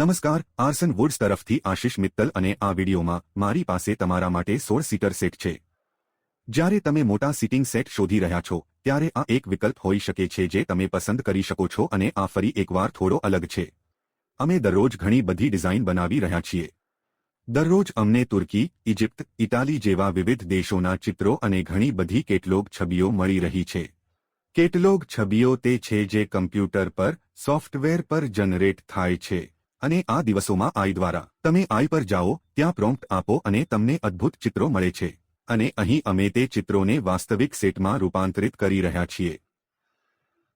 નમસ્કાર, આર્સન વુડ્સ તરફથી આશિષ મિત્તલ અને આ વિડીયોમાં મારી પાસે તમારા માટે સોળ સીટર સેટ છે. જ્યારે તમે મોટા સિટિંગ સેટ શોધી રહ્યા છો, ત્યારે આ એક વિકલ્પ હોઈ શકે છે જે તમે પસંદ કરી શકો છો અને આ ફરી એકવાર થોડો અલગ છે. અમે દરરોજ ઘણી બધી ડિઝાઇન બનાવી રહ્યા છીએ. દરરોજ અમને તુર્કી ઇજિપ્ત ઇટાલી જેવા વિવિધ દેશોના ચિત્રો અને ઘણી બધી કેટલોગ છબીઓ મળી રહી છે. કેટલોગ છબીઓ તે છે જે કમ્પ્યુટર પર, સોફ્ટવેર પર જનરેટ થાય છે. અને આ દિવસોમાં આઈ દ્વારા તમે આઈ પર જાઓ, ત્યાં પ્રોમ્પ્ટ આપો અને તમને અદ્ભુત ચિત્રો મળે છે. અને અહીં અમે તે ચિત્રોને વાસ્તવિક સેટમાં રૂપાંતરિત કરી રહ્યા છીએ.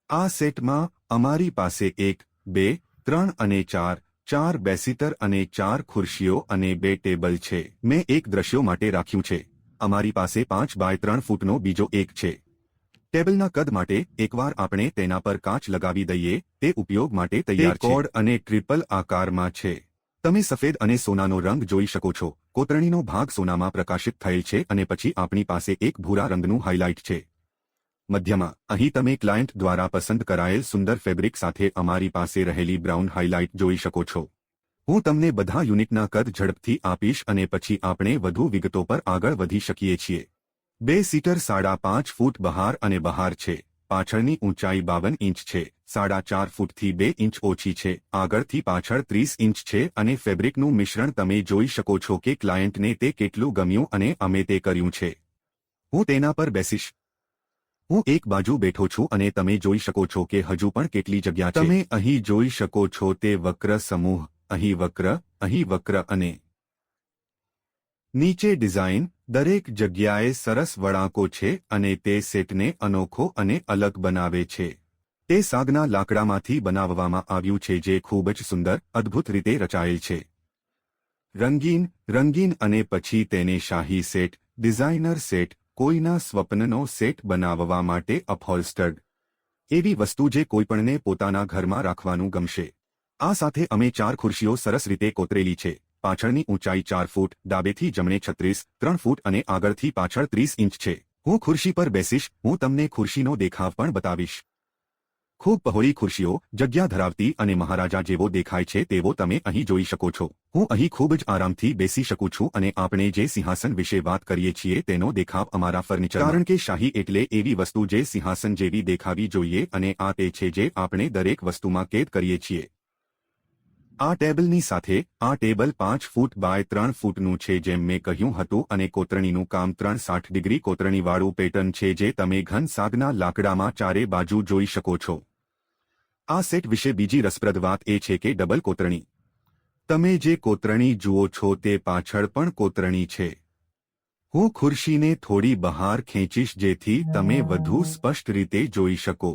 આ સેટમાં અમારી પાસે એક, બે, ત્રણ અને ચાર ચાર બેસીટર અને ચાર ખુરશીઓ અને બે ટેબલ છે. મેં એક દ્રશ્યો માટે રાખ્યું છે. અમારી પાસે પાંચ બાય ત્રણ ફૂટનો બીજો એક છે. ટેબલના કદ માટે એકવાર આપણે તેના પર કાચ લગાવી દઈએ તે ઉપયોગ માટે તૈયાર કોડ અને ટ્રિપલ આકારમાં છે. તમે સફેદ અને સોનાનો રંગ જોઈ શકો છો. કોતરણીનો ભાગ સોનામાં પ્રકાશિત થયેલ છે અને પછી આપણી પાસે એક ભૂરા રંગનું હાઇલાઇટ છે. મધ્યમાં અહીં તમે ક્લાયન્ટ દ્વારા પસંદ કરાયેલ સુંદર ફેબ્રિક સાથે અમારી પાસે રહેલી બ્રાઉન હાઇલાઇટ જોઈ શકો છો. હું તમને બધા યુનિટના કદ ઝડપથી આપીશ અને પછી આપણે વધુ વિગતો પર આગળ વધી શકીએ છીએ. બે સીટર સાડા પાંચ ફૂટ બહાર અને બહાર છે. પાછળની ઊંચાઈ બાવન ઇંચ છે. સાડા ચાર ફૂટથી બે ઇંચ ઓછી છે. આગળથી પાછળ ત્રીસ ઇંચ છે અને ફેબ્રિકનું મિશ્રણ તમે જોઈ શકો છો કે ક્લાયન્ટને તે કેટલું ગમ્યું અને અમે તે કર્યું છે. હું તેના પર બેસીશ. હું એક બાજુ બેઠો છું અને તમે જોઈ શકો છો કે હજુ પણ કેટલી જગ્યા તમે અહીં જોઈ શકો છો તે વક્ર સમૂહ, અહીં વક્ર અહીં વક્ર અને નીચે ડિઝાઇન દરેક જગ્યાએ સરસ વળાંકો છે અને તે સેટને અનોખો અને અલગ બનાવે છે. તે સાગના લાકડામાંથી બનાવવામાં આવ્યું છે જે ખૂબ જ સુંદર, અદ્ભુત રીતે રચાયેલ છે. રંગીન રંગીન અને પછી તેને શાહી સેટ, ડિઝાઇનર સેટ, કોઈના સ્વપ્નનો સેટ બનાવવા માટે અપહોલ્સ્ટર્ડ. એવી વસ્તુ જે કોઈપણને પોતાના ઘરમાં રાખવાનું ગમશે. આ સાથે અમે ચાર ખુરશીઓ સરસ રીતે કોતરેલી છે. પાછળની ઊંચાઈ ચાર ફૂટ, ડાબેથી જમણે છત્રીસ, ત્રણ ફૂટ અને આગળથી પાછળ ત્રીસ ઇંચ છે. હું ખુરશી પર બેસીશ, હું તમને ખુરશીનો દેખાવ પણ બતાવીશ. ખૂબ પહોળી ખુરશીઓ, જગ્યા ધરાવતી અને મહારાજા જેવો દેખાય છે તેવો તમે અહીં જોઈ શકો છો. હું અહીં ખૂબ જ આરામથી બેસી શકું છું અને આપણે જે સિંહાસન વિશે વાત કરીએ છીએ તેનો દેખાવ અમારા ફર્નિચર કારણ કે શાહી એટલે એવી વસ્તુ જે સિંહાસન જેવી દેખાવી જોઈએ અને આ તે છે જે આપણે દરેક વસ્તુમાં કેદ કરીએ છીએ. આ ટેબલની સાથે આ ટેબલ પાંચ ફૂટ બાય ત્રણ ફૂટનું છે જેમ મેં કહ્યું હતું અને કોતરણીનું કામ ત્રણ સાઠ ડિગ્રી કોતરણીવાળું પેટર્ન છે જે તમે ઘન સાગના લાકડામાં ચારે બાજુ જોઈ શકો છો. આ સેટ વિશે બીજી રસપ્રદ વાત એ છે કે ડબલ કોતરણી. તમે જે કોતરણી જુઓ છો તે પાછળ પણ કોતરણી છે. હું ખુરશીને થોડી બહાર ખેંચીશ જેથી તમે વધુ સ્પષ્ટ રીતે જોઈ શકો.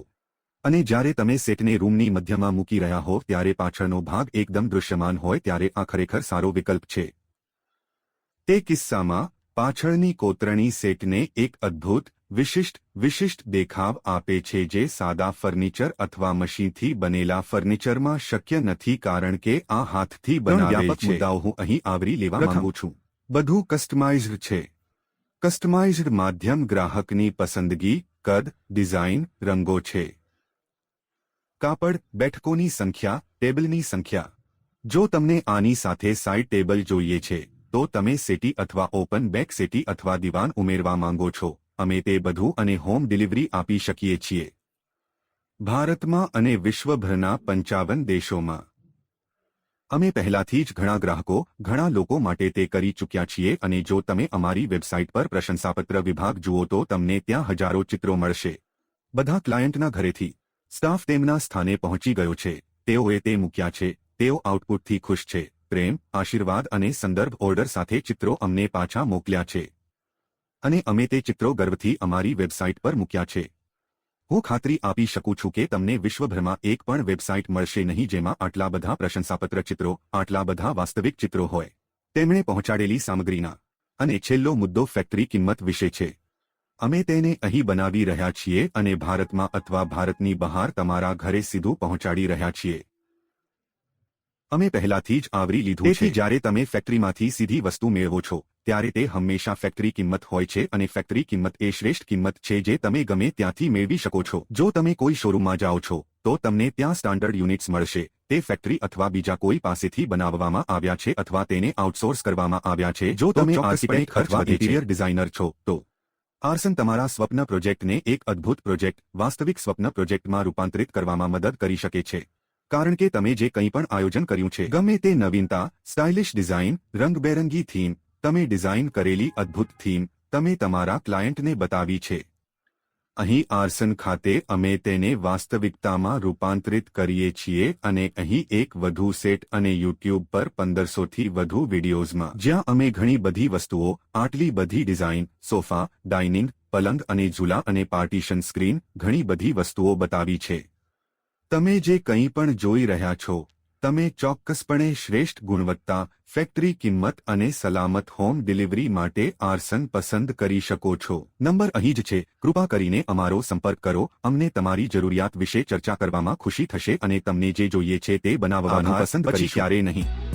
અને જ્યારે તમે સેટને રૂમની મધ્યમાં મૂકી રહ્યા હો ત્યારે પાછળનો ભાગ એકદમ દૃશ્યમાન હોય ત્યારે આ ખરેખર સારો વિકલ્પ છે. તે કિસ્સામાં પાછળની કોતરણી સેટને એક અદ્ભુત વિશિષ્ટ વિશિષ્ટ દેખાવ આપે છે જે સાદા ફર્નિચર અથવા મશીનથી બનેલા ફર્નિચરમાં શક્ય નથી કારણ કે આ હાથથી બનાવેલ મુદ્દાઓ હું અહીં આવરી લેવા માંગુ છું. બધું કસ્ટમાઇઝડ છે. કસ્ટમાઇઝડ માધ્યમ ગ્રાહકની પસંદગી કદ ડિઝાઇન રંગો છે. કાપડ, બેઠકોની સંખ્યા, ટેબલની સંખ્યા. જો તમને આની સાથે સાઇડ ટેબલ જોઈએ છે, તો તમે સેટી અથવા ઓપન બેક સેટી અથવા દિવાન ઉમેરવા માંગો છો. અમે તે બધું અને હોમ ડિલિવરી આપી શકીએ છીએ. ભારતમાં અને વિશ્વભરના પંચાવન દેશોમાં. અમે પહેલાથી જ ઘણા ગ્રાહકો, ઘણા લોકો માટે તે કરી ચૂક્યા છીએ અને જો તમે અમારી વેબસાઇટ પર પ્રશંસાપત્ર વિભાગ જુઓ તો તમને ત્યાં હજારો ચિત્રો મળશે. બધા ક્લાયન્ટના ઘરેથી. સ્ટાફ તેમના સ્થાને પહોંચી ગયો છે. તેઓએ તે મૂક્યા છે. તેઓ આઉટપુટથી ખુશ છે. પ્રેમ, આશીર્વાદ અને સંદર્ભ ઓર્ડર સાથે ચિત્રો અમને પાછા મોકલ્યા છે. અને અમે તે ચિત્રો ગર્વથી અમારી વેબસાઇટ પર મૂક્યા છે. હું ખાતરી આપી શકું છું કે તમને વિશ્વભરમાં એક પણ વેબસાઇટ મળશે નહીં જેમાં આટલા બધા પ્રશંસાપત્ર ચિત્રો, આટલા બધા વાસ્તવિક ચિત્રો હોય. તેમણે પહોંચાડેલી સામગ્રીના. અને છેલ્લો મુદ્દો ફેક્ટરી કિંમત વિશે છે. અમે તેને અહીં બનાવી રહ્યા છીએ અને ભારતમાં અથવા ભારતની બહાર તમારા ઘરે સીધું પહોંચાડી રહ્યા છીએ. અમે પહેલાથી જ આવરી લીધું છે. જ્યારે તમે ફેક્ટરીમાંથી સીધી વસ્તુ મેળવો છો ત્યારે તે હંમેશા ફેક્ટરી કિંમત હોય છે અને ફેક્ટરી કિંમત એ શ્રેષ્ઠ કિંમત છે જે તમે ગમે ત્યાંથી મેળવી શકો છો. જો તમે કોઈ શોરૂમમાં જાઓ છો તો તમને ત્યાં સ્ટાન્ડર્ડ યુનિટ્સ મળશે. તે ફેક્ટરી અથવા બીજા કોઈ પાસેથી બનાવવામાં આવ્યા છે અથવા તેને આઉટસોર્સ કરવામાં આવ્યા છે. જો તમે આર્કિટેક્ટ અથવા ઇન્ટિરિયર ડિઝાઇનર છો તો આર્સન તમારા સ્વપ્ન પ્રોજેક્ટને એક અદ્ભુત પ્રોજેક્ટ, વાસ્તવિક સ્વપ્ન પ્રોજેક્ટમાં રૂપાંતરિત કરવામાં મદદ કરી શકે છે. કારણ કે તમે જે કંઈ પણ આયોજન કર્યું છે, ગમે તે નવીનતા, સ્ટાઇલિશ ડિઝાઇન, રંગબેરંગી થીમ, તમે ડિઝાઇન કરેલી અદ્ભુત થીમ, તમે તમારા ક્લાયન્ટને બતાવી છે. અહીં આર્સન ખાતે અમે તેને વાસ્તવિકતામાં રૂપાંતરિત કરીએ છીએ અને અહીં એક વધુ સેટ અને યુટ્યુબ પર પંદરસોથી વધુ વિડીયોઝમાં. જ્યાં અમે ઘણી બધી વસ્તુઓ, આટલી બધી ડિઝાઇન, સોફા, ડાઇનિંગ, પલંગ અને ઝૂલા અને પાર્ટીશન સ્ક્રીન, ઘણી બધી વસ્તુઓ બતાવી છે. તમે જે કંઈ પણ જોઈ રહ્યા છો તમે ચોક્કસપણે શ્રેષ્ઠ ગુણવત્તા ફેક્ટરી કિંમત અને સલામત હોમ ડિલિવરી માટે આર્સન પસંદ કરી શકો છો. નંબર અહીં જ છે. કૃપા કરીને અમારો સંપર્ક કરો. અમને તમારી જરૂરિયાત વિશે ચર્ચા કરવામાં ખુશી થશે અને તમને જે જોઈએ છે તે બનાવવાનું પસંદ પછી ક્યારે નહીં.